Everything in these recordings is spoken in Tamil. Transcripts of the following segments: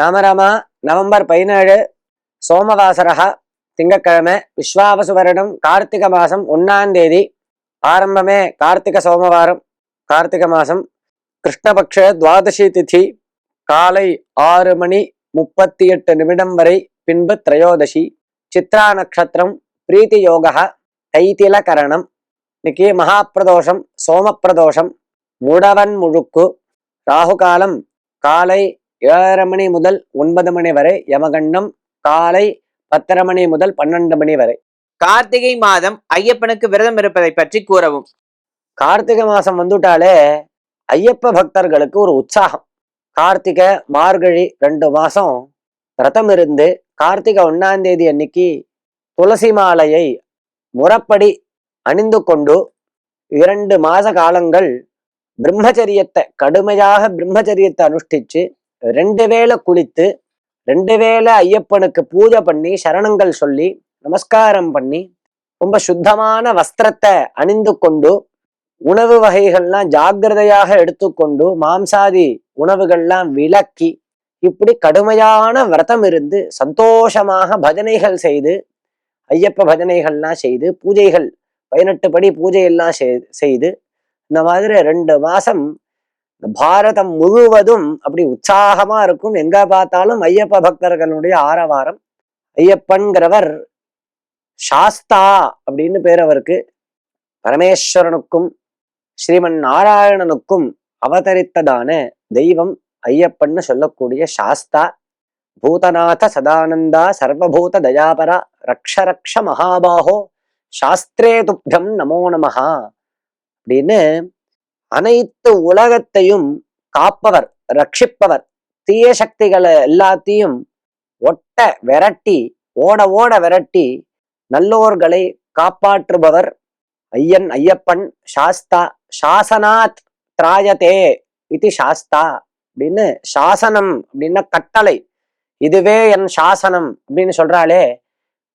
ராமராமா நவம்பர் பதினேழு சோமவாசரகா திங்கக்கிழமை விஸ்வாவசு வருடம் கார்த்திகை மாதம் ஒன்னாம் தேதி. ஆரம்பமே கார்த்திக சோமவாரம் கார்த்திகை மாதம் கிருஷ்ணபக்ஷ துவாதசி திதி காலை ஆறு மணி முப்பத்தி எட்டு நிமிடம் வரை பின்பு திரையோதசி. சித்ரா நட்சத்திரம் பிரீத்தி யோகா தைத்தில கரணம். இன்னைக்கு மகாப்பிரதோஷம் சோமப்பிரதோஷம். முடவன் முழுக்கு. ராகுகாலம் காலை ஏழரை மணி முதல் ஒன்பது மணி வரை யமகண்டம் காலை பத்தரை மணி முதல் பன்னெண்டு மணி வரை. கார்த்திகை மாதம் ஐயப்பனுக்கு விரதம் இருப்பதை பற்றி கூறவும். கார்த்திகை மாசம் வந்துட்டாலே ஐயப்ப பக்தர்களுக்கு ஒரு உற்சாகம். கார்த்திகை மார்கழி ரெண்டு மாசம் விரதம் இருந்து கார்த்திகை ஒன்னாம் தேதி அன்னைக்கு துளசி மாலையை முறப்படி அணிந்து கொண்டு இரண்டு மாச காலங்கள் பிரம்மச்சரியத்தை கடுமையாக பிரம்மச்சரியத்தை அனுஷ்டிச்சு ரெண்டு வேளை குளித்து ரெண்டு வேளை ஐயப்பனுக்கு பூஜை பண்ணி சரணங்கள் சொல்லி நமஸ்காரம் பண்ணி ரொம்ப சுத்தமான வஸ்திரத்தை அணிந்து கொண்டு உணவு வகைகள்லாம் ஜாக்கிரதையாக எடுத்துக்கொண்டு மாம்சாதி உணவுகள்லாம் விலக்கி இப்படி கடுமையான விரதம் இருந்து சந்தோஷமாக பஜனைகள் செய்து ஐயப்ப பஜனைகள்லாம் செய்து பூஜைகள் பதினெட்டு படி பூஜையெல்லாம் செய்து இந்த மாதிரி ரெண்டு மாசம் பாரதம் முழுவதும் அப்படி உற்சாகமா இருக்கும். எங்க பார்த்தாலும் ஐயப்ப பக்தர்களுடைய ஆரவாரம். ஐயப்பன்கிறவர் சாஸ்தா அப்படின்னு பேர் அவருக்கு. பரமேஸ்வரனுக்கும் ஸ்ரீமன் நாராயணனுக்கும் அவதரித்ததான தெய்வம் ஐயப்பன்னு சொல்லக்கூடிய சாஸ்தா. பூதநாத சதானந்தா சர்வபூத தயாபரா ரக்ஷ ரக்ஷ மகாபாஹோ சாஸ்திரே துப்தம் நமோ நமஹா அப்படின்னு அனைத்து உலகத்தையும் காப்பவர் ரட்சிப்பவர். தீய சக்திகளை எல்லாத்தையும் ஒட்ட விரட்டி ஓட ஓட விரட்டி நல்லோர்களை காப்பாற்றுபவர் ஐயன் ஐயப்பன் சாஸ்தா சாசனாத் திராயதே இது சாஸ்தா அப்படின்னு சாசனம் அப்படின்னா கட்டளை. இதுவே என் சாசனம் அப்படின்னு சொல்றாலே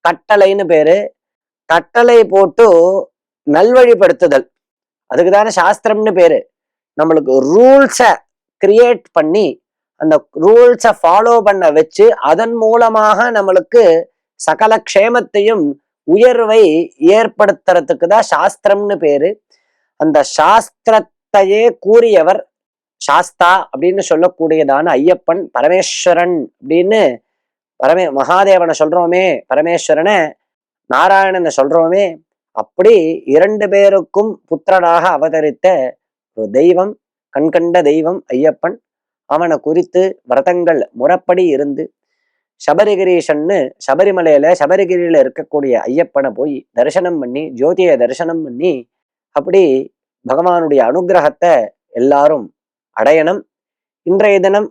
கட்டளைன்னு பேரு. கட்டளை போட்டு நல்வழிப்படுத்துதல். அதுக்கு தானே சாஸ்திரம்னு பேரு. நம்மளுக்கு ரூல்ஸை கிரியேட் பண்ணி அந்த ரூல்ஸை ஃபாலோ பண்ண வச்சு அதன் மூலமாக நம்மளுக்கு சகல க்ஷேமத்தையும் உயர்வை ஏற்படுத்துறதுக்கு தான் சாஸ்திரம்னு பேரு. அந்த சாஸ்திரத்தையே கூறியவர் சாஸ்தா அப்படின்னு சொல்லக்கூடியதான ஐயப்பன் பரமேஸ்வரன் அப்படின்னு பரமே மகாதேவனை சொல்றோமே பரமேஸ்வரனை நாராயணனை சொல்றோமே அப்படி இரண்டு பேருக்கும் புத்திரனாக அவதரித்த ஒரு தெய்வம் கண்கண்ட தெய்வம் ஐயப்பன். அவனை குறித்து விரதங்கள் முறப்படி இருந்து சபரிகிரீஷன்னு சபரிமலையில சபரிகிரியில இருக்கக்கூடிய ஐயப்பனை போய் தரிசனம் பண்ணி ஜோதியை தரிசனம் பண்ணி அப்படி பகவானுடைய அனுகிரகத்தை எல்லாரும் அடையணும். இன்றைய தினம்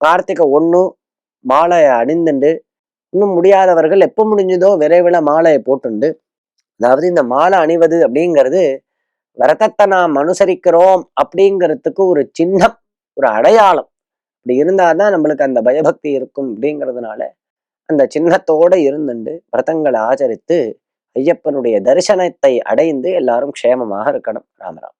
கார்த்திகை ஒன்று மாலையை அணிந்துண்டு. இன்னும் முடியாதவர்கள் எப்போ முடிஞ்சதோ விரைவில் மாலையை போட்டுண்டு. அதாவது இந்த மாலை அணிவது அப்படிங்கிறது விரதத்தை நாம் அனுசரிக்கிறோம் அப்படிங்கிறதுக்கு ஒரு சின்னம் ஒரு அடையாளம். அப்படி இருந்தாதான் நம்மளுக்கு அந்த பயபக்தி இருக்கும் அப்படிங்கிறதுனால அந்த சின்னத்தோட இருந்துண்டு விரதங்களை ஆச்சரித்து ஐயப்பனுடைய தரிசனத்தை அடைந்து எல்லாரும் க்ஷேமமாக இருக்கணும். ராமராம்.